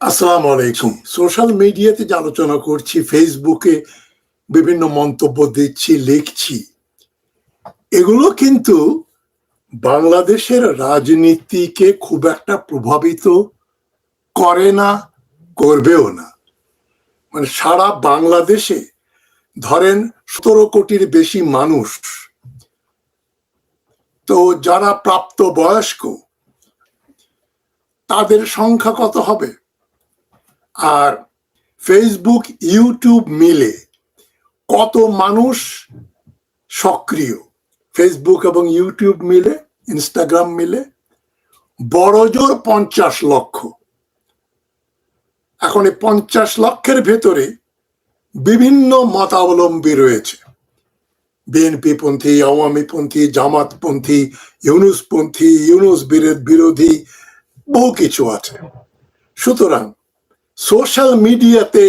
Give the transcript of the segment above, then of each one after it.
আসসালামু আলাইকুম। সোশ্যাল মিডিয়াতে যে আলোচনা করছি, ফেসবুকে বিভিন্ন মন্তব্য দিচ্ছি, লিখছি, এগুলো কিন্তু বাংলাদেশের রাজনীতিকে খুব একটা প্রভাবিত করে না, করবেও না। মানে সারা বাংলাদেশে ধরেন সতেরো কোটির বেশি মানুষ, তো যারা প্রাপ্ত বয়স্ক তাদের সংখ্যা কত হবে? আর ফেসবুক ইউটিউব মিলে কত মানুষ সক্রিয়। ফেসবুক এবং ইউটিউব মিলে ইনস্টাগ্রাম মিলে, বড়জোর পঞ্চাশ লক্ষ। এখন এই পঞ্চাশ লক্ষের ভেতরে বিভিন্ন মতাবলম্বী রয়েছে। বিএনপি পন্থী আওয়ামী পন্থী জামাত পন্থী ইউনুস পন্থী ইউনুস বিরোধী, বহু কিছু আছে। সুতরাং সোশ্যাল মিডিয়াতে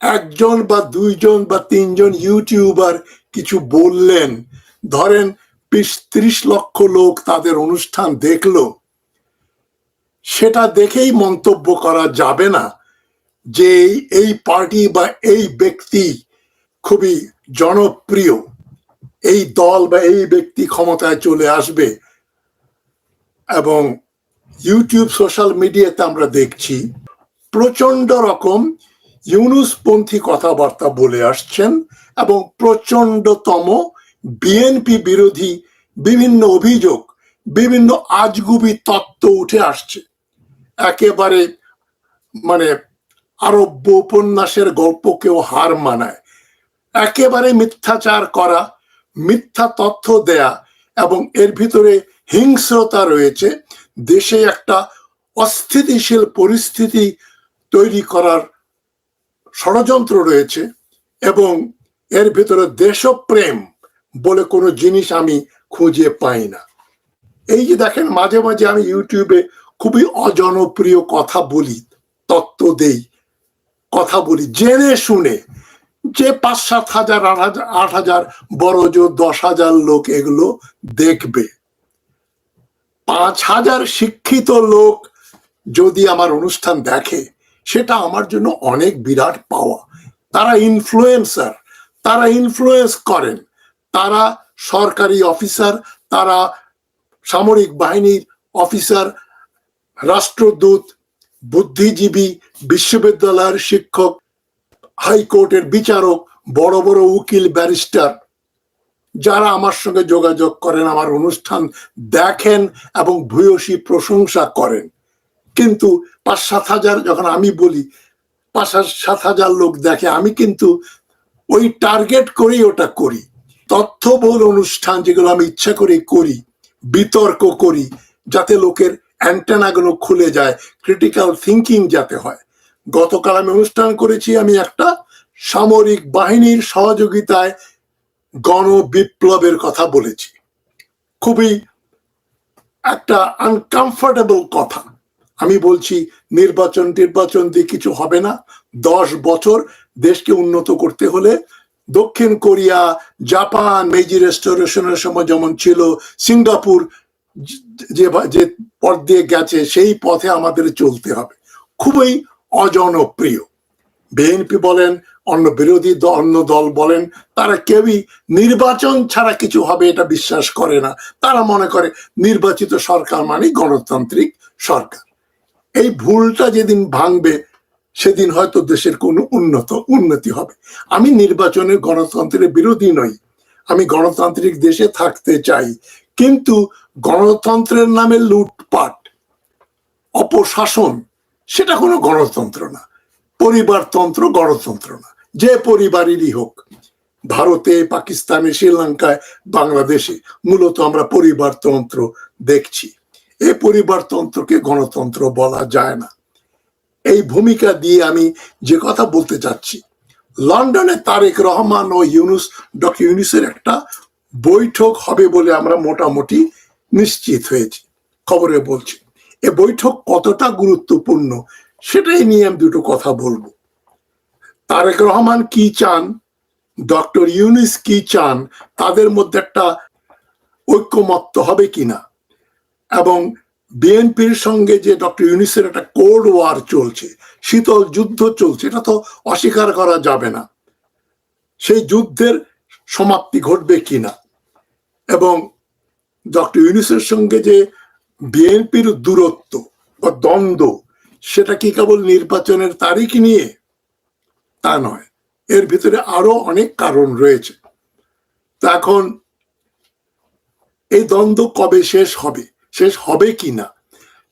একজন বা দুইজন বা তিনজন ইউটিউবার কিছু বললেন। ধরেন, বিশ ত্রিশ লক্ষ লোক তাদের অনুষ্ঠান দেখল। সেটা দেখেই মন্তব্য করা যাবে না যে এই পার্টি বা এই ব্যক্তি খুবই জনপ্রিয়। এই দল বা এই ব্যক্তি ক্ষমতায় চলে আসবে। এবং ইউটিউব সোশ্যাল মিডিয়াতে আমরা দেখছি প্রচণ্ড রকম ইউনুসপন্থী কথাবার্তা বলে আসছেন এবং প্রচন্ডতম বিএনপি বিরোধী বিভিন্ন অভিযোগ, বিভিন্ন আজগুবি তত্ত্ব উঠে আসছে। একেবারে মানে আরব্য উপন্যাসের গল্পকেও হার মানায়। একেবারে মিথ্যাচার করা, মিথ্যা তথ্য দেয়া এবং এর ভিতরে হিংস্রতা রয়েছে। দেশে একটা অস্থিতিশীল পরিস্থিতি তৈরি করার ষড়যন্ত্র রয়েছে এবং এর ভেতরে দেশপ্রেম বলে কোনো জিনিস আমি খুঁজে পাই না। এই যে দেখেন, মাঝে মাঝে আমি ইউটিউবে খুবই অজনপ্রিয় কথা বলি, তত্ত্ব দেই, কথা বলি, জেনে শুনে। যে পাঁচ সাত হাজার, আট হাজার আট হাজার, বড় জোর দশ হাজার লোক এগুলো দেখবে। পাঁচ হাজার শিক্ষিত লোক যদি আমার অনুষ্ঠান দেখে সেটা আমার জন্য অনেক বিরাট পাওয়া। তারা ইনফ্লুয়েন্সার তারা ইনফ্লুয়েন্স করেন। তারা সরকারি অফিসার তারা সামরিক বাহিনীর অফিসার রাষ্ট্রদূত, বুদ্ধিজীবী, বিশ্ববিদ্যালয়ের শিক্ষক হাইকোর্টের বিচারক, বড় বড় উকিল ব্যারিস্টার যারা আমার সঙ্গে যোগাযোগ করেন, আমার অনুষ্ঠান দেখেন এবং ভূয়সী প্রশংসা করেন। কিন্তু পাঁচ সাত হাজার যখন আমি বলি, পাঁচ সাত হাজার লোক দেখে আমি কিন্তু ওই টার্গেট করেই ওটা করি। তথ্যবহুল অনুষ্ঠান যেগুলো আমি ইচ্ছা করে করি, বিতর্ক করি, যাতে লোকের অ্যান্টেনাগুলো খুলে যায় ক্রিটিক্যাল থিঙ্কিং যাতে হয়। গতকাল আমি অনুষ্ঠান করেছি আমি একটা সামরিক বাহিনীর সহযোগিতায় গণ বিপ্লবের কথা বলেছি। খুবই একটা আনকমফোর্টেবল কথা। আমি বলছি নির্বাচন নির্বাচন দিয়ে কিছু হবে না। দশ বছর দেশকে উন্নত করতে হলে দক্ষিণ কোরিয়া, জাপান, মেজি রেস্টোরেশনের সময় যেমন ছিল, সিঙ্গাপুর যে যে পথ দিয়ে গেছে, সেই পথে আমাদের চলতে হবে। খুবই অজনপ্রিয়। বিএনপি বলেন, অন্য বিরোধী অন্য দল বলেন, তারা কেউই নির্বাচন ছাড়া কিছু হবে এটা বিশ্বাস করে না। তারা মনে করে নির্বাচিত সরকার মানে গণতান্ত্রিক সরকার। এই ভুলটা যেদিন ভাঙবে, সেদিন হয়তো দেশের কোনো উন্নত, উন্নতি হবে। আমি নির্বাচনের গণতন্ত্রের বিরোধী নই। আমি গণতান্ত্রিক দেশে থাকতে চাই। কিন্তু গণতন্ত্রের নামে লুটপাট, অপশাসন, সেটা কোনো গণতন্ত্র না। পরিবারতন্ত্র গণতন্ত্র না। যে পরিবারেরই হোক, ভারতে, পাকিস্তানে, শ্রীলঙ্কায়, বাংলাদেশে, মূলত আমরা পরিবারতন্ত্র দেখছি। এই পরিবারতন্ত্রকে গণতন্ত্র বলা যায় না। এই ভূমিকা দিয়ে আমি যে কথা বলতে চাচ্ছি লন্ডনে তারেক রহমান ও ইউনুস, ডক্টর ইউনুসের একটা বৈঠক হবে বলে আমরা মোটামুটি নিশ্চিত হয়েছি, খবরে বলছি। এ বৈঠক কতটা গুরুত্বপূর্ণ সেটাই নিয়ে আমি দুটো কথা বলব। তারেক রহমান কি চান, ডক্টর ইউনিস কি চান, তাদের মধ্যে একটা ঐক্যমত্য হবে কিনা? এবং বিএনপির সঙ্গে যে ডক্টর ইউনিসের একটা কোল্ড ওয়ার চলছে, শীতল যুদ্ধ চলছে, এটা তো অস্বীকার করা যাবে না। সেই যুদ্ধের সমাপ্তি ঘটবে কিনা? এবং ডক্টর ইউনিসের সঙ্গে যে বিএনপির দূরত্ব বা দ্বন্দ্ব, সেটা কি কেবল নির্বাচনের তারিখ নিয়ে? তা নয়। এর ভিতরে আরও অনেক কারণ রয়েছে। তা এখন এই দ্বন্দ্ব কবে শেষ হবে? শেষ হবে কি না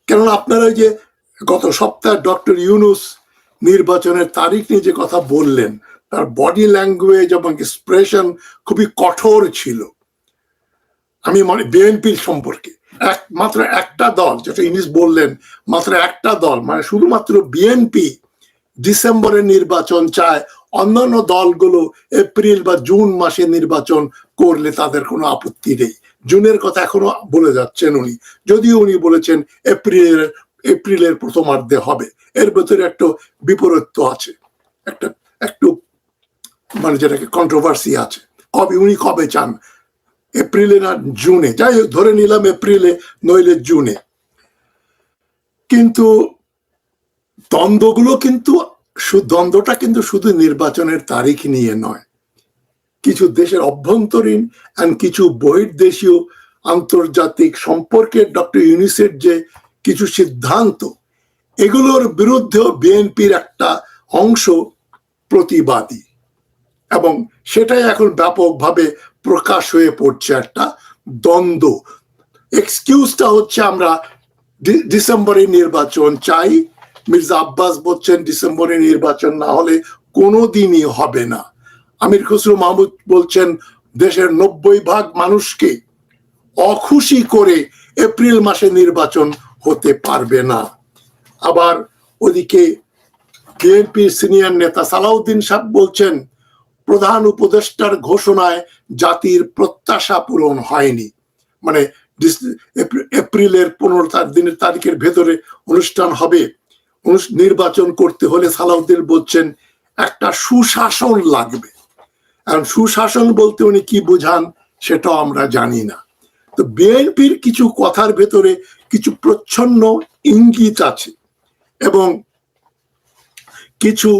কেননা আপনারা যে গত সপ্তাহে ডক্টর ইউনুস নির্বাচনের তারিখ নিয়ে যে কথা বললেন, তার বডি ল্যাঙ্গুয়েজ এবং এক্সপ্রেশন খুবই কঠোর ছিল। আমি মনে, বিএনপির সম্পর্কে এক মাত্র একটা দল, যেটা ইংলিশ বললেন, মাত্র একটা দল মানে শুধুমাত্র বিএনপি ডিসেম্বরের নির্বাচন চায়, অন্যান্য দলগুলো এপ্রিল বা জুন মাসে নির্বাচন করলে তাদের কোনো আপত্তি নেই। জুনের কথা এখনও বলে যাচ্ছেন উনি। যদিও উনি বলেছেন এপ্রিলের এপ্রিলের প্রথমার্ধে হবে। এর ভেতরে একটা বিপরীত্য আছে। একটা, একটু মানে যেটাকে কন্ট্রোভার্সি আছে। কবে, উনি কবে চান? এপ্রিলে না জুনে? যাই হোক, ধরে নিলাম এপ্রিলে, নইলে জুনে। কিন্তু দ্বন্দ্বগুলো কিন্তু দ্বন্দ্বটা কিন্তু শুধু নির্বাচনের তারিখ নিয়ে নয়। কিছু দেশের অভ্যন্তরীণ and কিছু বহির্দেশীয় আন্তর্জাতিক সম্পর্কে ডক্টর ইউনিসের যে কিছু সিদ্ধান্ত, এগুলোর বিরুদ্ধেও বিএনপির একটা অংশ প্রতিবাদী। এবং সেটাই এখন ব্যাপকভাবে প্রকাশ হয়ে পড়ছে একটা দ্বন্দ্ব। এক্সকিউজটা হচ্ছে আমরা ডিসেম্বরে নির্বাচন চাই। মির্জা আব্বাস বলছেন, ডিসেম্বরে নির্বাচন না হলে কোনো দিনই হবে না। আমির খসরু মাহমুদ বলছেন, দেশের নব্বই ভাগ মানুষকে অখুশি করে এপ্রিল মাসে নির্বাচন হতে পারবে না। আবার ওদিকে বিএনপির সিনিয়র নেতা সালাউদ্দিন সাহেব বলছেন, প্রধান উপদেষ্টার ঘোষণায় জাতির প্রত্যাশা পূরণ হয়নি। মানে এপ্রিলের পনেরো দিনের তারিখের ভেতরে অনুষ্ঠান হবে। নির্বাচন করতে হলে সালাউদ্দিন বলছেন, একটা সুশাসন লাগবে। আর সুশাসন বলতে উনি কি বোঝান সেটাও আমরা জানি না। তো বিএনপির কিছু কথার ভেতরে কিছু প্রচ্ছন্ন ইঙ্গিত আছে এবং কিছু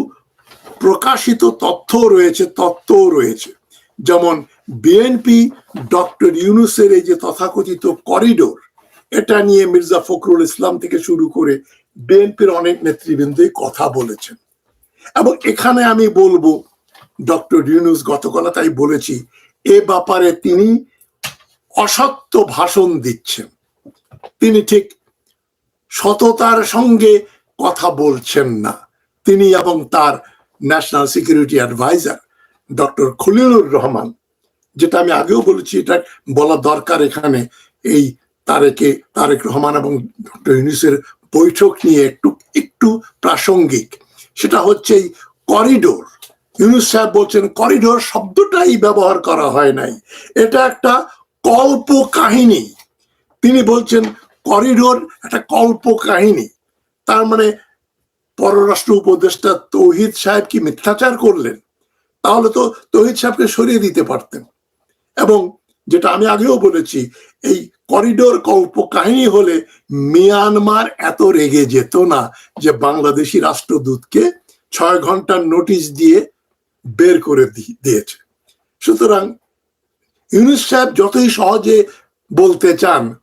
প্রকাশিত তথ্য রয়েছে, তত্ত্বও রয়েছে। যেমন বিএনপি ডক্টর ইউনুসের এই যে তথাকথিত করিডোর, এটা নিয়ে মির্জা ফখরুল ইসলাম থেকে শুরু করে বিএনপির অনেক নেতৃবৃন্দই কথা বলেছেন। এবং এখানে আমি বলব ডক্টর ইউনুস গতকাল তাই বলেছি, এ ব্যাপারে তিনি অসত্য ভাষণ দিচ্ছেন। তিনি ঠিক সততার সঙ্গে কথা বলছেন না। তিনি এবং তার national security adviser doctor Khalilur Rahman, যেটা আমি আগেও বলেছি, এটা বলা দরকার এখানে, এই তারেকে, তারেক রহমান এবং ডক্টর ইউনিসের বৈঠক নিয়ে একটু একটু প্রাসঙ্গিক। সেটা হচ্ছে এই করিডোর ইউনুস সাহেব বলছেন করিডোর শব্দটাই ব্যবহার করা হয় নাই। এটা একটা কল্প কাহিনী তিনি বলছেন করিডোর একটা কল্প কাহিনী তার মানে পররাষ্ট্র উপদেষ্টা তৌহিদ সাহেব কি মিথ্যাচার করলেন? তাহলে তো তৌহিদ সাহেবকে সরিয়ে দিতে পারতেন। এবং যেটা আমি আগেও বলেছি, এই করিডোর কল্প কাহিনী হলে মিয়ানমার এত রেগে যেত না যে বাংলাদেশি রাষ্ট্রদূতকে ছয় ঘণ্টার নোটিশ দিয়ে বের করে দিয়েছে। সুতরাং ইউনুস সাহেব যতই সহজে বলতে চান,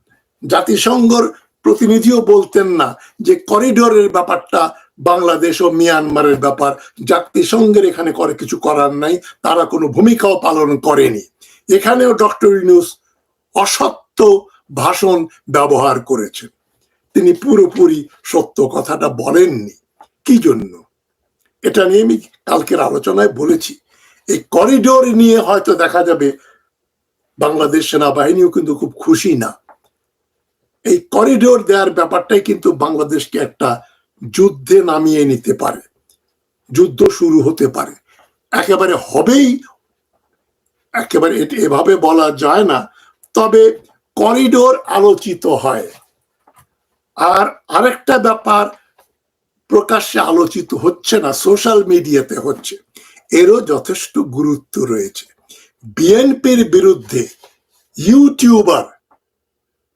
জাতিসংঘর প্রতিনিধিও বলতেন না যে করিডোরের ব্যাপারটা বাংলাদেশ ও মিয়ানমারের ব্যাপার, জাতিসংঘের এখানে করে কিছু করার নাই, তারা কোনো ভূমিকাও পালন করেনি। এখানেও ডক্টর ইউনুস অসত্য ভাষণ ব্যবহার করেছেন। তিনি পুরোপুরি সত্য কথাটা বলেননি। কি জন্য? এটা নিয়ে আমি কালকের আলোচনায় বলেছি। এই করিডোর নিয়ে হয়তো দেখা যাবে বাংলাদেশ সেনাবাহিনীও কিন্তু খুব খুশি না। এই করিডোর দেওয়ার ব্যাপারটাই কিন্তু বাংলাদেশকে একটা যুদ্ধে নামিয়ে নিতে পারে। যুদ্ধ শুরু হতে পারে। একেবারে হবেই, একেবারে এভাবে বলা যায় না। তবে করিডোর আলোচিত হয়। আর আরেকটা ব্যাপার প্রকাশ্যে আলোচিত হচ্ছে না, সোশ্যাল মিডিয়াতে হচ্ছে। এরও যথেষ্ট গুরুত্ব রয়েছে। বিএনপির বিরুদ্ধে ইউটিউবার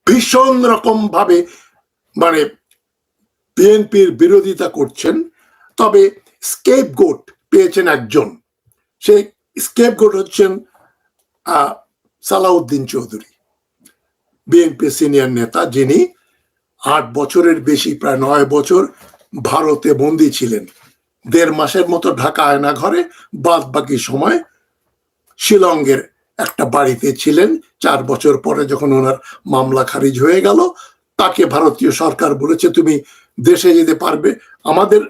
ভীষণ রকম ভাবে মানে বিএনপির বিরোধিতা করছেন, তবে স্কেপ গোট পেয়েছেন একজন। সেই স্কেপ গোট হচ্ছেন সালাউদ্দিন চৌধুরী। বিএনপি সিনিয়র নেতা যিনি আট বছরের বেশি, প্রায় নয় বছর ভারতে বন্দী ছিলেন। দেড় মাসের মতো ঢাকা আয়না ঘরে বাদ বাকি সময় শিলংয়ের একটা বাড়িতে ছিলেন। চার বছর পরে যখন ওনার মামলা খারিজ হয়ে গেল তাকে ভারতীয় সরকার বলেছে তুমি দেশে যেতে পারবে। আমাদের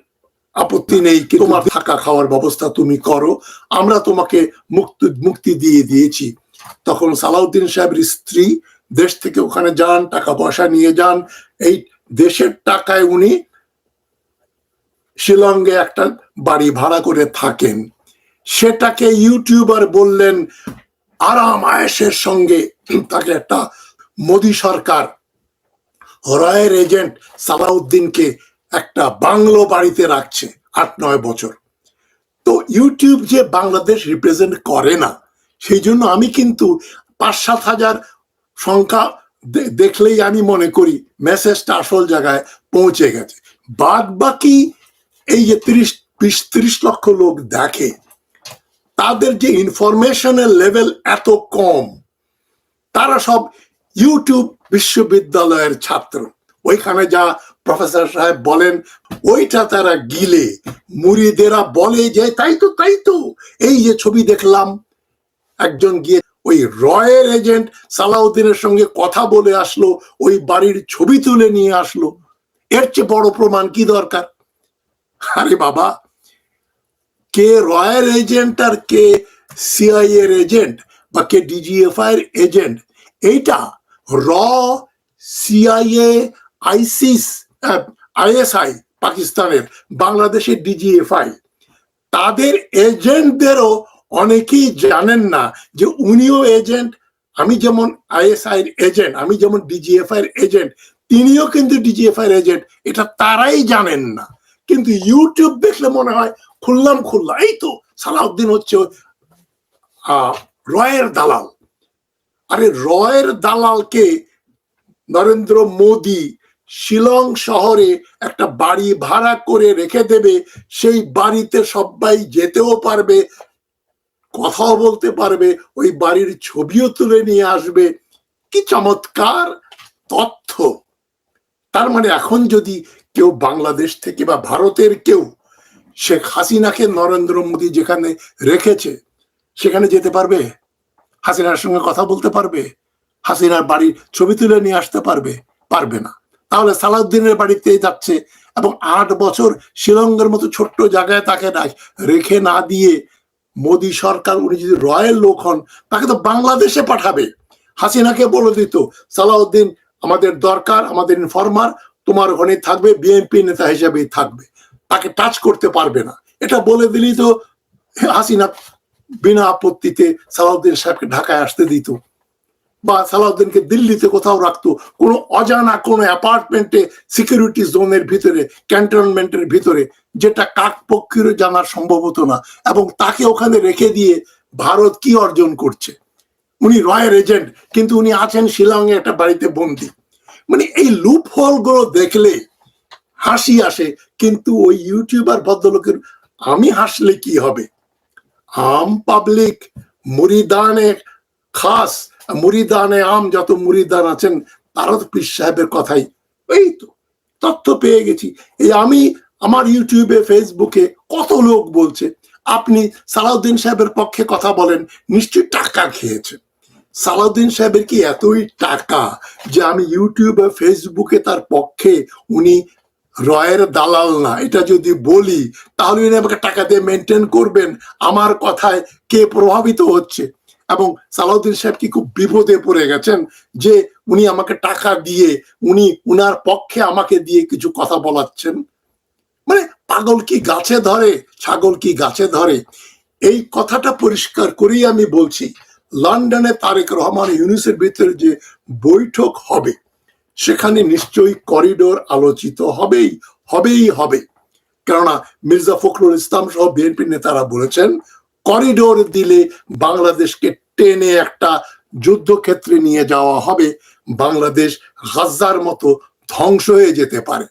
আপত্তি নেই কি তোমার থাকা খাওয়ার ব্যবস্থা তুমি করো। আমরা তোমাকে মুক্তি মুক্তি দিয়ে দিয়েছি। তখন সালাউদ্দিন সাহেবের স্ত্রী দেশ থেকে ওখানে যান টাকা পয়সা নিয়ে যান। এই দেশের টাকায় উনি শিলংয়ে একটা বাড়ি ভাড়া করে থাকেন। সেটাকে ইউটিউবার বললেন, আরাম আয়েসের সঙ্গে তাকে একটা মোদী সরকার, রয়ের এজেন্ট সালাউদ্দিনকে একটা বাংলো বাড়িতে রাখছে আট নয় বছর। তো ইউটিউব যে বাংলাদেশ রিপ্রেজেন্ট করে না, সেই জন্য আমি কিন্তু পাঁচ সাত হাজার সংখ্যা দেখলেই আমি মনে করি মেসেজটা আসল জায়গায় পৌঁছে গেছে। বাদ বাকি এই যে তিরিশ, বিশ, ত্রিশ লক্ষ লোক দেখে, তাদের যে ইনফরমেশনের লেভেল এত কম, তারা সব ইউটিউব বিশ্ববিদ্যালয়ের ছাত্র। ওইখানে যা প্রফেসর সাহেব বলেন, ওইটা তারা গিলে। মুড়িদেরা বলে যে, তাই তো তাই তো। এই যে ছবি দেখলাম, একজন গিয়ে ওই রয়ের এজেন্ট সালাউদ্দিনের সঙ্গে কথা বলে আসলো, ওই বাড়ির ছবি তুলে নিয়ে আসলো। এর চেয়ে বড় প্রমাণ কি দরকার? আরে বাবা, কে রয়ের এজেন্ট আর কে সিআই এর এজেন্ট বা কে ডিজিএফআই এর এজেন্ট? এইটা র সিআইএ আইসিস আইএসআই পাকিস্তানের, বাংলাদেশের ডিজিএফআই তাদের এজেন্টদেরও অনেকেই জানেন না যে উনিও এজেন্ট, আমি যেমন আইএসআই এর এজেন্ট, আমি যেমন ডিজিএফআই এর এজেন্ট, তিনিও কিন্তু ডিজিএফআই এর এজেন্ট, এটা তারাই জানেন না। কিন্তু ইউটিউব দেখলে মনে হয় খুললাম খুললাম এই তো সালাউদ্দিন হচ্ছে রয়ের দালাল। আরে রয়ের দালালকে নরেন্দ্র মোদি শিলং শহরে একটা বাড়ি ভাড়া করে রেখে দেবে, সেই বাড়িতে সবাই যেতেও পারবে, কথাও বলতে পারবে, ওই বাড়ির ছবিও তুলে নিয়ে আসবে। কি চমৎকার তথ্য। তার মানে এখন যদি কেউ বাংলাদেশ থেকে বা ভারতের কেউ শেখ হাসিনাকে নরেন্দ্র মোদী যেখানে রেখেছে, সেখানে যেতে পারবে? হাসিনার সঙ্গে কথা বলতে পারবে? হাসিনার বাড়ির ছবি তুলে নিয়ে আসতে পারবে? পারবে না। তাহলে সালাউদ্দিনের বাড়িতে যাচ্ছে এবং আট বছর শিলংয়ের মতো ছোট্ট জায়গায় তাকে রাখ- রেখে না দিয়ে মোদী সরকার, উনি যদি রয়্যাল লোক হন, তাকে তো বাংলাদেশে পাঠাবে। হাসিনাকে বলে দিত, সালাউদ্দিন, আমাদের দরকার, আমাদের ইনফরমার তোমার ওখানে থাকবে বিএনপি নেতা হিসেবেই থাকবে। তাকে টাচ করতে পারবে না। এটা বলে দিলেই তো হাসিনা বিনা আপত্তিতে সালাউদ্দিন সাহেবকে ঢাকায় আসতে দিত বা সালাউদ্দিনকে দিল্লিতে কোথাও রাখতো। কোনো অজানা কোনো অ্যাপার্টমেন্টে সিকিউরিটি জোনের ভিতরে ক্যান্টনমেন্টের ভিতরে, যেটা কাকপক্ষেরও জানার সম্ভব হতো না। এবং তাকে ওখানে রেখে দিয়ে ভারত কি অর্জন করছে? উনি রয়ের এজেন্ট, কিন্তু উনি আছেন শিলংয়ে একটা বাড়িতে বন্দি। মানে এই লুপ হোলগুলো দেখলে হাসি আসে, কিন্তু ওই ইউটিউবার ভদ্রলোকের, আমি হাসলে কি হবে? আম পাবলিক মুরিদানে খাস মুরিদানে আম, যত মুরিদান আছেন, তারা তো পীর সাহেবের কথাই। এই তো, তথ্য পেয়ে গেছি। এই আমি আমার ইউটিউবে ফেসবুকে কত লোক বলছে, আপনি সালাউদ্দিন সাহেবের পক্ষে কথা বলেন, নিশ্চয়ই টাকা খেয়েছে সালাউদ্দিন সাহেবের কি এতই টাকা যে আমি ইউটিউবে ফেসবুকে তার পক্ষে উনি রয়ের দালাল না? এটা যদি বলি, তাহলে উনি আমাকে টাকা দিয়ে মেনটেন করবেন। আমার কথায় কে প্রভাবিত হচ্ছে? এবং সালাউদ্দিন সাহেব কি খুব বিপদে পড়ে গেছেন যে উনি আমাকে টাকা দিয়ে, উনি উনার পক্ষে আমাকে দিয়ে কিছু কথা বলাচ্ছেন? মানে পাগল কি গাছে ধরে, ছাগল কি গাছে ধরে? এই কথাটা পরিষ্কার করেই আমি বলছি। লন্ডনে তারেক রহমান ইউনিসের ভিতরে যে বৈঠক হবে, সেখানে নিশ্চয়ই করিডোর আলোচিত হবেই হবেই হবে কেননা মির্জা ফখরুল ইসলাম সহ বিএনপি নেতারা বলেছেন, করিডোর দিলে বাংলাদেশকে টেনে একটা যুদ্ধক্ষেত্রে নিয়ে যাওয়া হবে, বাংলাদেশ গাজার মতো ধ্বংস হয়ে যেতে পারে।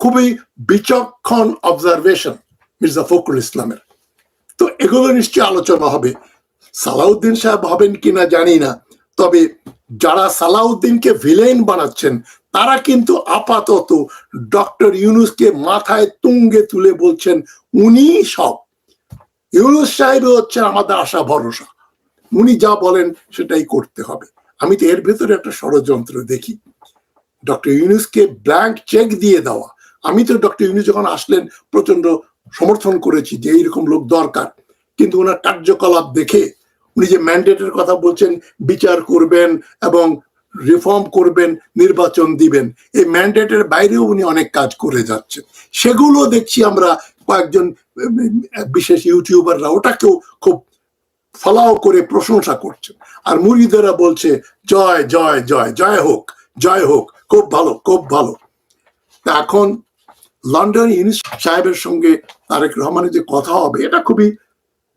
খুবই বিচক্ষণ অবজারভেশন মির্জা ফখরুল ইসলামের। তো এগুলো নিশ্চয়ই আলোচনা হবে সালাউদ্দিন সাহেব হবেন কিনা জানি না। তবে যারা সালাউদ্দিনকে ভিলেন বানাচ্ছেন, তারা কিন্তু আপাতত ডক্টর ইউনুসকে মাথায় তুঙ্গে তুলে বলছেন, উনি সব। ইউনুস সাহেব হচ্ছেন আমাদের আশা ভরসা। উনি যা বলেন সেটাই করতে হবে। আমি তো এর ভেতরে একটা ষড়যন্ত্র দেখি। ডক্টর ইউনুসকে ব্ল্যাঙ্ক চেক দিয়ে দেওয়া। আমি তো ডক্টর ইউনুস যখন আসলেন প্রচণ্ড সমর্থন করেছি যে এইরকম লোক দরকার। কিন্তু ওনার কার্যকলাপ দেখে উনি যে ম্যান্ডেটের কথা বলছেন, বিচার করবেন এবং রিফর্ম করবেন, নির্বাচন দিবেন, এই ম্যান্ডেটের বাইরেও উনি অনেক কাজ করে যাচ্ছেন। সেগুলো দেখছি আমরা কয়েকজন বিশেষ ইউটিউবাররা ওটাকেও খুব ফলাও করে প্রশংসা করছেন। আর মুরিদেরা বলছে, জয় জয় জয় জয় হোক জয় হোক, খুব ভালো খুব ভালো। তা এখন লন্ডন ইউনিস সাহেবের সঙ্গে তারেক রহমানের যে কথা হবে, এটা খুবই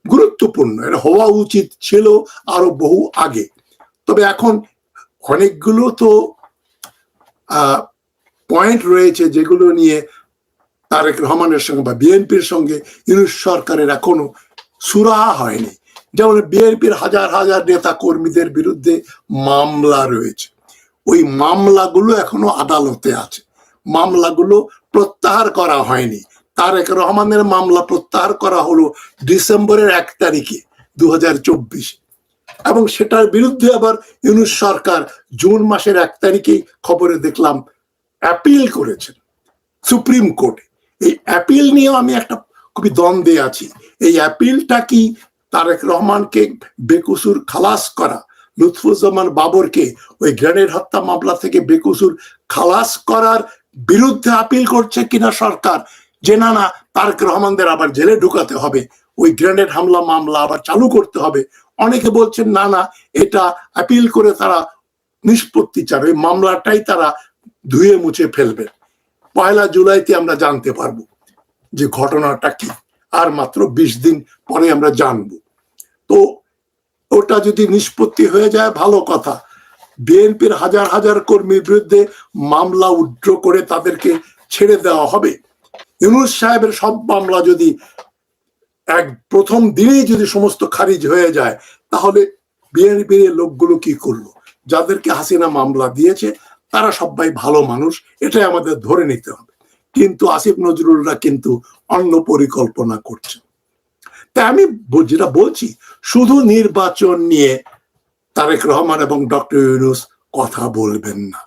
গুরুত্বপূর্ণ। এটা হওয়া উচিত ছিল আরও বহু আগে। তবে এখন অনেকগুলো তো পয়েন্ট রয়েছে যেগুলো নিয়ে তারেক রহমানের সঙ্গে বা বিএনপির সঙ্গে ইউনুস সরকারের এখনও সুরাহা হয়নি। যেমন বিএনপির হাজার হাজার নেতা কর্মীদের বিরুদ্ধে মামলা রয়েছে। ওই মামলাগুলো এখনও আদালতে আছে। মামলাগুলো প্রত্যাহার করা হয়নি। তারেক রহমানের মামলা প্রত্যাহার করা হলো ডিসেম্বরের এক তারিখে দু এবং সেটার বিরুদ্ধে আবার ইউনুস সরকার জুন মাসের এক তারিখেই খবরে দেখলাম, অ্যাপিল করেছেন সুপ্রিম কোর্টে। এই অ্যাপিল নিয়েও আমি একটা খুবই দ্বন্দ্বে আছি। এই অ্যাপিলটা কি তারেক রহমানকে বেকসুর খালাস করা, লুৎফুজ্জামান বাবরকে ওই গ্রেনেড হত্যা মামলা থেকে বেকসুর খালাস করার বিরুদ্ধে আপিল করছে কিনা সরকার যে না না, তারেক রহমানদের আবার জেলে ঢুকাতে হবে। ওই গ্রেনেড হামলা, মামলা আবার চালু করতে হবে। অনেকে বলছেন, না না, এটা আপিল করে তারা নিষ্পত্তি চান ওই মামলাটাই তারা ধুয়ে মুছে ফেলবে। পয়লা জুলাইতে আমরা জানতে পারব যে ঘটনাটা কি। আর মাত্র বিশ দিন পরে আমরা জানব। তো ওটা যদি নিষ্পত্তি হয়ে যায়, ভালো কথা। বিএনপির হাজার হাজার কর্মীর বিরুদ্ধে মামলা উড্র করে তাদেরকে ছেড়ে দেওয়া হবে। ইউনুস সাহেবের সব মামলা যদি এক প্রথম দিনেই যদি সমস্ত খারিজ হয়ে যায়, তাহলে বিএনপির লোকগুলো কি করল? যাদেরকে হাসিনা মামলা দিয়েছে, তারা সবাই ভালো মানুষ, এটাই আমাদের ধরে নিতে হবে। কিন্তু আসিফ নজরুলরা কিন্তু অন্য পরিকল্পনা করছে। তাই আমি যেটা বলছি, শুধু নির্বাচন নিয়ে তারেক রহমান এবং ডক্টর ইউনুস কথা বলবেন না।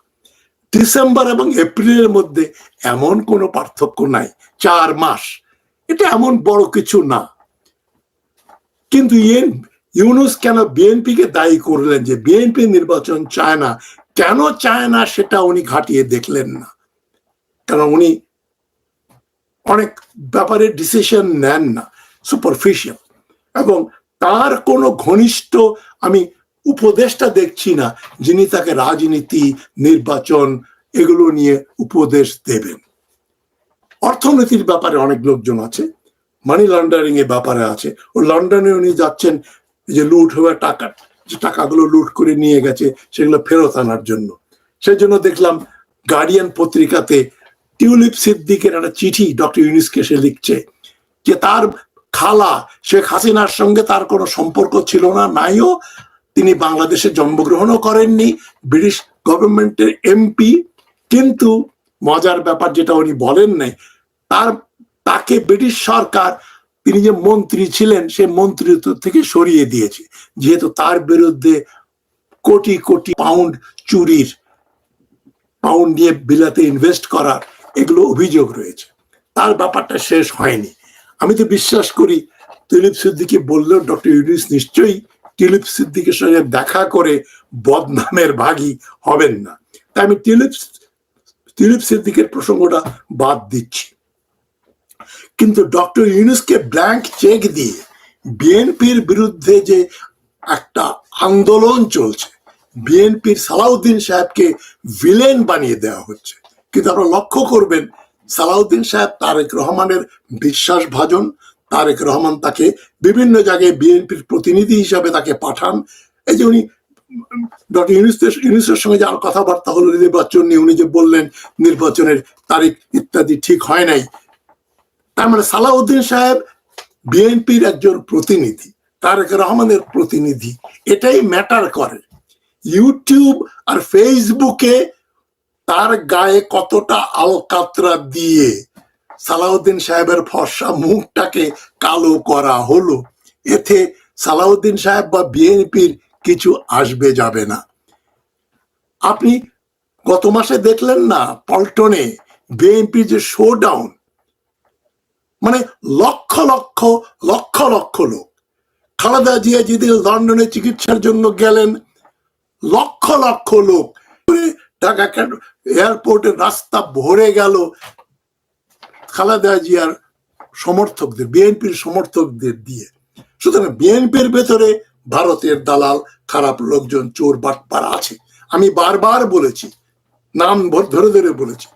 ডিসেম্বর এবং এপ্রিলের মধ্যে এমন কোনো পার্থক্য নাই, চার মাস। এটা এমন বড় কিছু না। কিন্তু ইউনুস কেন বিএনপি কে দায়ী করলেন যে বিএনপি নির্বাচন চায় না? কেন চায় না সেটা উনি ঘাটিয়ে দেখলেন না। কারণ উনি অনেক ব্যাপারে ডিসিশন নেন না সুপারফিশিয়াল এবং তার কোনো ঘনিষ্ঠ, আমি উপদেশটা দেখছি না, যিনি তাকে রাজনীতি, নির্বাচন এগুলো নিয়ে উপদেশ দেবেন। অর্থনীতির ব্যাপারে অনেক লোকজন আছে মানি লন্ডারিং এর ব্যাপারে আছে। ও লন্ডনে উনি যাচ্ছেন যে লুট হওয়া টাকা, যে টাকাগুলো লুট করে নিয়ে গেছে, সেগুলো ফেরত আনার জন্য। সেজন্য দেখলাম গার্ডিয়ান পত্রিকাতে টিউলিপ সিদ্দিকের একটা চিঠি ডক্টর ইউনিসকে সে লিখছে, যে তার খালা শেখ হাসিনার সঙ্গে তার কোনো সম্পর্ক ছিল না, নাইও তিনি বাংলাদেশে জন্মগ্রহণও করেননি, ব্রিটিশ গভর্নমেন্টের এমপি। কিন্তু মজার ব্যাপার যেটা উনি বলেন নাই, তার, তাকে ব্রিটিশ সরকার, তিনি যে মন্ত্রী ছিলেন, সে মন্ত্রিত্ব থেকে সরিয়ে দিয়েছে। যেহেতু তার বিরুদ্ধে কোটি কোটি পাউন্ড চুরির, পাউন্ড নিয়ে বিলাতে ইনভেস্ট করার এগুলো অভিযোগ রয়েছে। তার ব্যাপারটা শেষ হয়নি। আমি তো বিশ্বাস করি, তুলিপ সিদ্দিকি বললেও ডক্টর ইউনিস নিশ্চয়ই টিলিপ সিদ্দিকের সঙ্গে দেখা করে বদনামের ভাগী হবেন না। তাই আমি টিলিপ টিলিপ সিদ্দিকের প্রসঙ্গটা বাদ দিচ্ছি। কিন্তু ডক্টর ইউনুসকে ব্ল্যাঙ্ক চেক দিয়ে বিএনপির বিরুদ্ধে যে একটা আন্দোলন চলছে, বিএনপির সালাউদ্দিন সাহেবকে ভিলেন বানিয়ে দেওয়া হচ্ছে। কিন্তু আপনারা লক্ষ্য করবেন, সালাউদ্দিন সাহেব তারেক রহমানের বিশ্বাস ভাজন তারেক রহমান তাকে বিভিন্ন জায়গায় বিএনপির প্রতিনিধি হিসাবে তাকে পাঠান। এই যে উনি, ডক্টর ইউনুসের সঙ্গে যার কথাবার্তা হলো নির্বাচন নিয়ে, উনি যে বললেন নির্বাচনের তারিখ ইত্যাদি ঠিক হয় নাই। তার মানে সালাউদ্দিন সাহেব বিএনপির একজন প্রতিনিধি, তারেক রহমানের প্রতিনিধি, এটাই ম্যাটার করে। ইউটিউব আর ফেসবুকে তার গায়ে কতটা আলকাতরা দিয়ে সালাউদ্দিন সাহেবের ফর্সা মুখটাকে কালো করা হলো। এতে সালাউদ্দিন সাহেব বা বিএনপির কিছু আসবে যাবে না। আপনি গত মাসে দেখলেন না পল্টনে বিএনপি যে শোডাউন মানে লক্ষ লক্ষ লক্ষ লক্ষ লোক। খালেদা জিয়া যেদিন লন্ডনে চিকিৎসার জন্য গেলেন, লক্ষ লক্ষ লোক। ঢাকা এয়ারপোর্টের রাস্তা ভরে গেল খালেদা জিয়ার সমর্থকদের, বিএনপির সমর্থকদের দিয়ে। সুতরাং বিএনপির ভেতরে ভারতের দালাল, খারাপ লোকজন, চোর বাটপার আছে। আমি বারবার বলেছি, নাম ধরে ধরে বলেছি,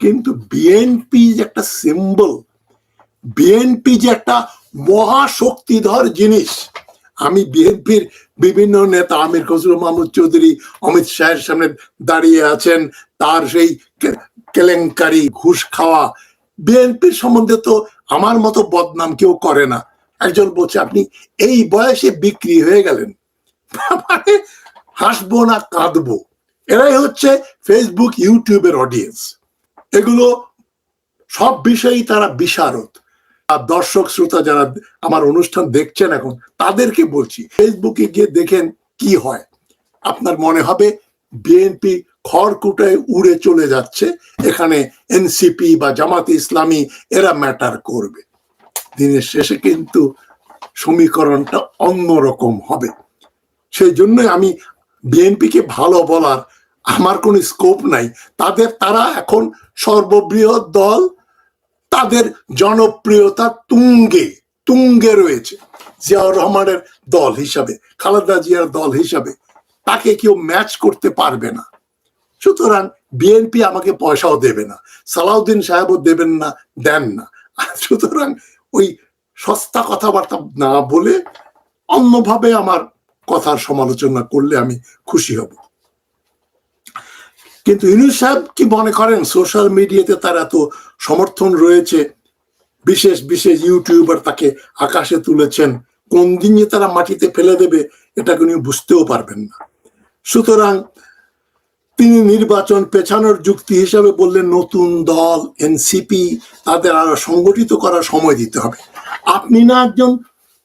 কিন্তু বিএনপি যে একটা সিম্বল বিএনপি যে একটা মহাশক্তিধর জিনিস, আমি বিএনপির বিভিন্ন নেতা, আমির খসরু মাহমুদ চৌধুরী, অমিত শাহের সামনে দাঁড়িয়ে আছেন, তার সেই কেলেঙ্কারি, ঘুষ খাওয়া বিএনপির সম্বন্ধে তো আমার মতো বদনাম কেউ করে না। একজন বলছে, আপনি এই বয়সে বিক্রি হয়ে গেলেন। হাসবো না, কাঁদবো। এরাই হচ্ছে ফেসবুক ইউটিউবের অডিয়েন্স এগুলো সব বিষয়েই তারা বিশারদ। আর দর্শক, শ্রোতা যারা আমার অনুষ্ঠান দেখছেন এখন, তাদেরকে বলছি ফেসবুকে গিয়ে দেখেন কি হয়। আপনার মনে হবে বিএনপি খড়কুটায় উড়ে চলে যাচ্ছে। এখানে এনসিপি বা জামাতে ইসলামী, এরা ম্যাটার করবে। দিনের শেষে কিন্তু সমীকরণটা অন্যরকম হবে। সেই জন্যই আমি বিএনপিকে ভালো বলার আমার কোনো স্কোপ নাই। তাদের তারা এখন সর্ববৃহৎ দল, তাদের জনপ্রিয়তা তুঙ্গে তুঙ্গে রয়েছে। জিয়াউর রহমানের দল হিসাবে, খালেদা জিয়ার দল হিসাবে। তাকে কেউ ম্যাচ করতে পারবে না। সুতরাং বিএনপি আমাকে পয়সাও দেবে না, সালাউদ্দিন সাহেবও দেবেন না, দেন না। সুতরাং ওই সস্তা কথাবার্তা না বলে অন্যভাবে আমার কথার সমালোচনা করলে আমি খুশি হব। কিন্তু ইউনুস সাহেব কি মনে করেন, সোশ্যাল মিডিয়াতে তার এত সমর্থন রয়েছে, বিশেষ বিশেষ ইউটিউবার তাকে আকাশে তুলেছেন, কোন দিন তারা মাটিতে ফেলে দেবে এটা উনি বুঝতেও পারবেন না। সুতরাং তিনি নির্বাচন পেছানোর যুক্তি হিসাবে বললেন, নতুন দল, এনসিপি, তাদের আরও সংগঠিত করার সময় দিতে হবে। আপনি না একজন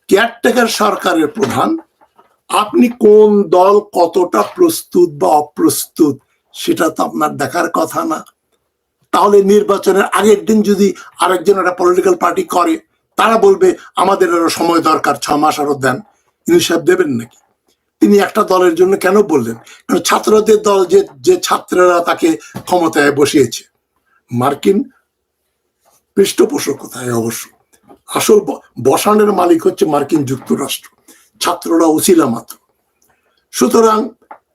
কেয়ারটেকার সরকারের প্রধান, আপনি কোন দল কতটা প্রস্তুত বা অপ্রস্তুত সেটা তো আপনার দেখার কথা না। তাহলে নির্বাচনের আগের দিন যদি আরেকজন একটা পলিটিক্যাল পার্টি করে, তারা বলবে, আমাদের আরও সময় দরকার ছ মাস আরও দেন। ইউনুস সাহেব দেবেন নাকি? তিনি একটা দলের জন্য কেন বললেন? কারণ ছাত্রদের দল যে যে ছাত্ররা তাকে ক্ষমতায় বসিয়েছে। মার্কিন পৃষ্ঠপোষকতায় অবশ্য। আসল বসানের মালিক হচ্ছে মার্কিন যুক্তরাষ্ট্র। ছাত্ররা উচিলা মাত্র। সুতরাং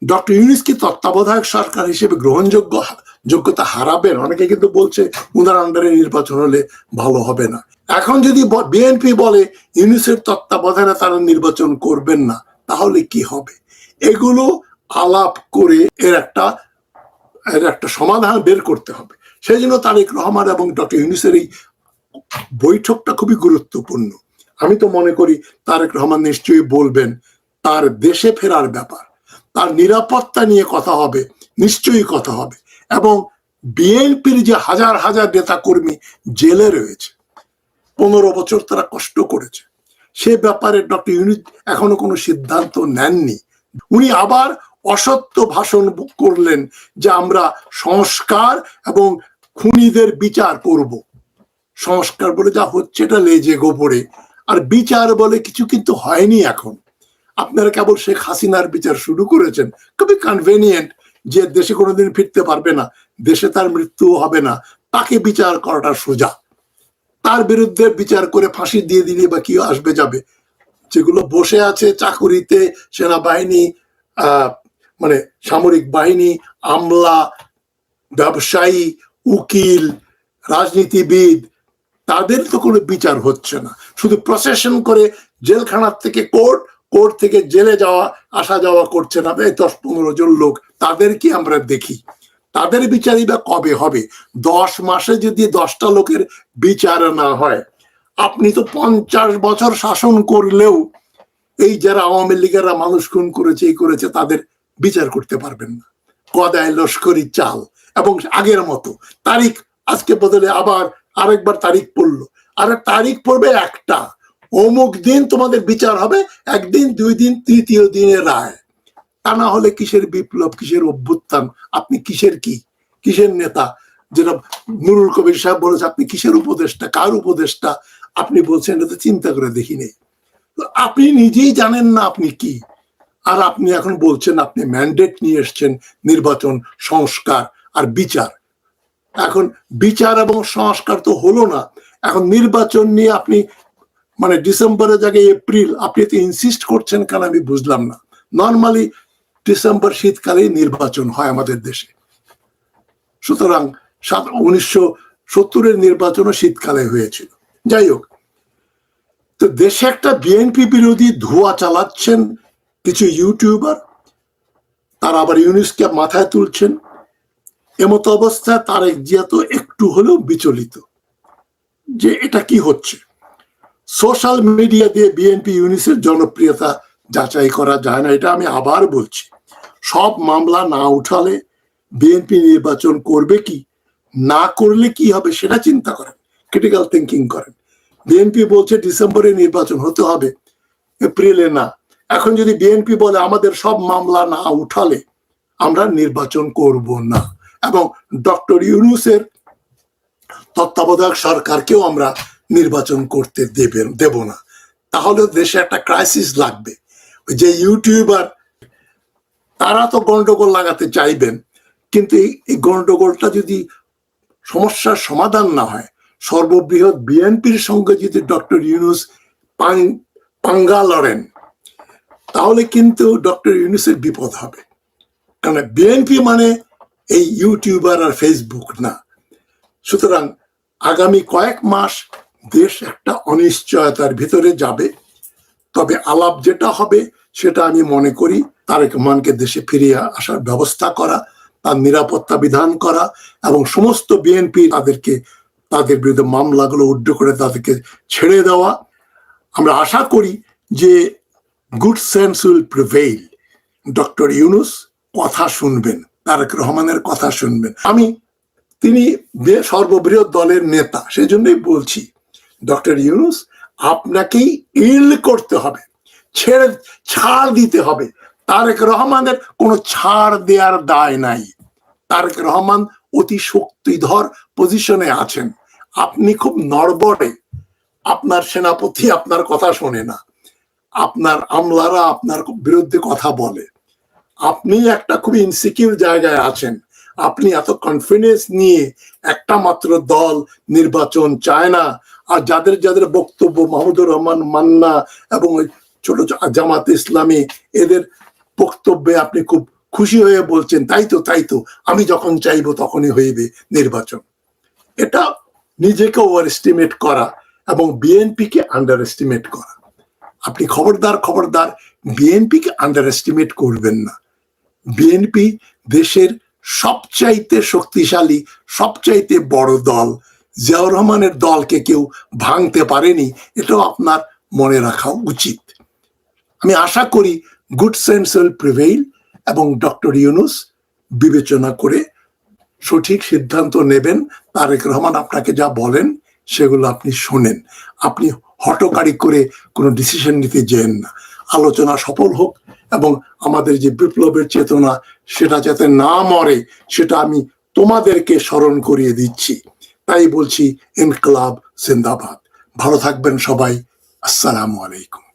ডক্টর ইউনিস কি তত্ত্বাবধায়ক সরকার হিসেবে গ্রহণযোগ্য যোগ্যতা হারাবেন। অনেকে কিন্তু বলছে, উনার আন্ডারে নির্বাচন হলে ভালো হবে না। এখন যদি বিএনপি বলে, ইউনিসের তত্ত্বাবধানে তারা নির্বাচন করবেন না তাহলে কি হবে? এগুলো আলাপ করে এর একটা এর একটা সমাধান বের করতে হবে। সেই জন্য তারেক রহমান এবং ডক্টর ইউনিসের এই বৈঠকটা খুবই গুরুত্বপূর্ণ। আমি তো মনে করি তারেক রহমান নিশ্চয়ই বলবেন, তার দেশে ফেরার ব্যাপার, তার নিরাপত্তা নিয়ে কথা হবে, নিশ্চয়ই কথা হবে। এবং বিএনপির যে হাজার হাজার নেতা কর্মী জেলে রয়েছে, পনেরো বছর তারা কষ্ট করেছে সে ব্যাপারে ডক্টর ইউনিট এখনও কোনো সিদ্ধান্ত নেননি। উনি আবার অসত্য ভাষণ করলেন যে আমরা সংস্কার এবং খুনিদের বিচার করব। সংস্কার বলে যা হচ্ছে এটা লেজে গোপরে। আর বিচার বলে কিছু কিন্তু হয়নি এখন। আপনারা কেবল শেখ হাসিনার বিচার শুরু করেছেন। খুবই কনভেনিয়েন্ট যে দেশে কোনোদিন ফিরতে পারবে না। দেশে তার মৃত্যু হবে না। তাকে বিচার করাটা সোজা। তার বিরুদ্ধে বিচার করে ফাঁসি দিয়ে দিলে বা কি আসবে যাবে? যেগুলো বসে আছে চাকুরিতে, সেনাবাহিনী মানে সামরিক বাহিনী, আমলা, ব্যবসায়ী, উকিল, রাজনীতিবিদ, তাদের তো কোনো বিচার হচ্ছে না। শুধু প্রসেশন করে জেলখানার থেকে কোর্ট কোর্ট থেকে জেলে যাওয়া, আসা যাওয়া করছে না। এই দশ পনেরো জন লোক তাদেরকে আমরা দেখি? তাদের বিচারই বা কবে হবে? দশ মাসে যদি দশটা লোকের বিচার না হয়, আপনি তো পঞ্চাশ বছর শাসন করলেও এই যারা আওয়ামী লীগেরা মানুষ খুন করেছে, এই করেছে, তাদের বিচার করতে পারবেন না। কদায় লস্করি চাল। এবং আগের মতো, তারিখ আজকে বদলে আবার আরেকবার তারিখ পড়ল। আর তারিখ পড়বে একটা। অমুক দিন তোমাদের বিচার হবে, একদিন, দুই দিন, তৃতীয় দিনে রায়। তা না হলে কিসের বিপ্লব, কিসের অভ্যুত্থান, আপনি কিসের কি? কিসের নেতা? যেটা নুরুল কবির সাহেব বলেছে, আপনি কিসের উপদেষ্টা? কার উপদেষ্টা? আপনি বলছেন, এটা তো চিন্তা করে দেখিনি। আপনি নিজেই জানেন না আপনি কি। আর আপনি এখন বলছেন, আপনি ম্যান্ডেট নিয়ে এসছেন নির্বাচন, সংস্কার আর বিচার। এখন বিচার এবং সংস্কার তো হলো না। এখন নির্বাচন নিয়ে আপনি মানে ডিসেম্বরের জায়গায় এপ্রিল, আপনি তো ইনসিস্ট করছেন কেন আমি বুঝলাম না। নর্মালি ডিসেম্বর শীতকালে নির্বাচন হয় আমাদের দেশে। সুতরাং উনিশশো সত্তরের নির্বাচনও শীতকালে হয়েছিল। যাই হোক, তো দেশে একটা বিএনপি বিরোধী ধোয়া চালাচ্ছেন কিছু ইউটিউবার, তারা আবার ইউনিসকে মাথায় তুলছেন। এমত অবস্থায় তারেক জিয়া তো একটু হলেও বিচলিত যে এটা কি হচ্ছে। সোশ্যাল মিডিয়া দিয়ে বিএনপি, ইউনিসের জনপ্রিয়তা যাচাই করা যায় না, এটা আমি আবার বলছি। সব মামলা না উঠালে বিএনপি নির্বাচন করবে কি? না করলে কি হবে সেটা চিন্তা করেন ক্রিটিক্যাল থিঙ্কিং করেন। বিএনপি বলছে ডিসেম্বরে নির্বাচন হতে হবে, এপ্রিলে না। এখন যদি বিএনপি বলে আমাদের সব মামলা না উঠালে আমরা নির্বাচন করব না। এবং ডক্টর ইউনুসের তত্ত্বাবধায়ক সরকারকেও আমরা নির্বাচন করতে দেবেন দেব না। তাহলে দেশে একটা ক্রাইসিস লাগবে। যে ইউটিউবার তারা তো গন্ডগোল লাগাতে চাইবেন, কিন্তু এই গন্ডগোলটা যদি সমস্যার সমাধান না হয়, সর্ববৃহৎ বিএনপির সঙ্গে যদি ডক্টর ইউনুস পাঙ্গা লড়েন, তাহলে কিন্তু ডক্টর ইউনুসের বিপদ হবে। কারণ বিএনপি মানে এই ইউটিউবার আর ফেসবুক না। সুতরাং আগামী কয়েক মাস দেশ একটা অনিশ্চয়তার ভিতরে যাবে। তবে আলাপ যেটা হবে সেটা আমি মনে করি তারেক রহমানকে দেশে ফিরিয়ে আসার ব্যবস্থা করা, তার নিরাপত্তা বিধান করা এবং সমস্ত বিএনপি তাদেরকে, তাদের বিরুদ্ধে মামলাগুলো উড্ড করে তাদেরকে ছেড়ে দেওয়া। আমরা আশা করি যে good sense will prevail doctor Yunus কথা শুনবেন, তারেক রহমানের কথা শুনবেন। আমি, তিনি সর্ববৃহৎ দলের নেতা সেই জন্যই বলছি, ডক্টর ইউনুস আপনাকেই ইল করতে হবে, ছেড়ে, ছাড় দিতে হবে। তারেক রহমানের কোনো ছাড় দেওয়ার দায় নাই। তারেক রহমান অতি শক্তিধর পজিশনে আছেন। আপনি খুব নড়বড়ে আপনার সেনাপতি আপনার কথা শোনে না। আপনার আমলারা আপনার বিরুদ্ধে কথা বলে। আপনি একটা খুব ইনসিকিউর জায়গায় আছেন। আপনি এত কনফিডেন্স নিয়ে একটা মাত্র দল নির্বাচন চায় না। আর যাদের যাদের বক্তব্য মাহমুদুর রহমান মান্না এবং ওই ছোট জামাত ইসলামী, এদের বক্তব্যে আপনি খুব খুশি হয়ে বলছেন, তাই তো তাই তো, আমি যখন চাইব তখনই হইবে নির্বাচন। এটা নিজেকে ওভার এস্টিমেট করা এবং বিএনপিকে আন্ডার এস্টিমেট করা। আপনি খবরদার খবরদার, বিএনপিকে আন্ডার এস্টিমেট করবেন না। বিএনপি দেশের সবচাইতে শক্তিশালী, সবচাইতে বড় দল, জিয়াউর রহমানের দলকে কেউ ভাঙতে পারেনি, এটাও আপনার মনে রাখা উচিত। আমি আশা করি গুড সেন্স উইল প্রিভেইল এবং ডক্টর ইউনুস বিবেচনা করে সঠিক সিদ্ধান্ত নেবেন। তারেক রহমান আপনাকে যা বলেন, সেগুলো আপনি শোনেন। আপনি হটকারি করে কোনো ডিসিশন নিতে যেন না। আলোচনা সফল হোক এবং আমাদের যে বিপ্লবের চেতনা, সেটা যাতে না মরে, সেটা আমি তোমাদেরকে স্মরণ করিয়ে দিচ্ছি। তাই বলছি, ইনকলাব জিন্দাবাদ। ভালো থাকবেন সবাই। আসসালামু আলাইকুম।